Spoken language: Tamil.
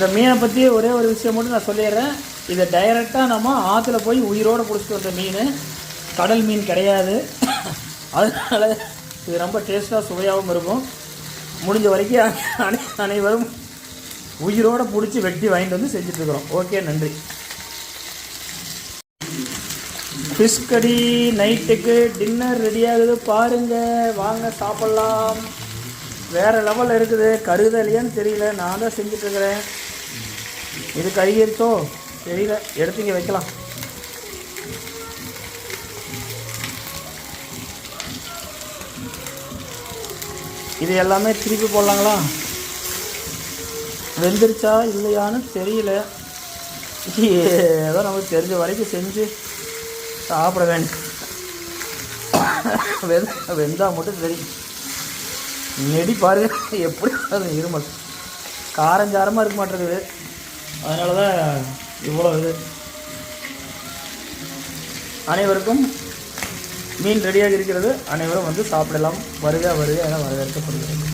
இந்த மீனை பற்றி ஒரே ஒரு விஷயம் மட்டும் நான் சொல்லிடுறேன். இதை டைரெக்டாக நம்ம ஆற்றுல போய் உயிரோடு பிடிச்சிட்டு வந்த மீன் கடல் மீன் கிடையாது. அதனால இது ரொம்ப டேஸ்ட்டாக சுவையாகவும் இருக்கும். முடிஞ்ச வரைக்கும் அனை- அனைவரும் உயிரோடு பிடிச்சி வெட்டி வாங்கிட்டு வந்து செஞ்சுட்ருக்குறோம் ஓகே நன்றி. ஃபிஷ் கடி நைட்டுக்கு டின்னர் ரெடி ஆகுது. பாருங்க வாங்க சாப்பிட்லாம். வேறு லெவலில் இருக்குது. கருதலையான்னு தெரியல. நான் தான் செஞ்சுட்டு இருக்கிறேன். இது கழுகிருச்சோ தெரியல. எடுத்து இங்கே வைக்கலாம். இது எல்லாமே திருப்பி போடலாங்களா? வெந்துருச்சா? இல்லையான்னு தெரியல. ஏதோ நமக்கு தெரிஞ்ச வரைக்கும் செஞ்சு சாப்பிட வேண்டும் வெந்த வெந்தா மட்டும் தெரியும் நெடி பாருங்க. எப்படி அது இருமல். காரஞ்சாரமாக இருக்க மாட்டேங்குது. அதனால தான் இவ்வளோ இது. அனைவருக்கும் மீன் ரெடியாக இருக்கிறது. அனைவரும் வந்து சாப்பிடலாம். வருக வருக என வரவேற்கப்படுகிறது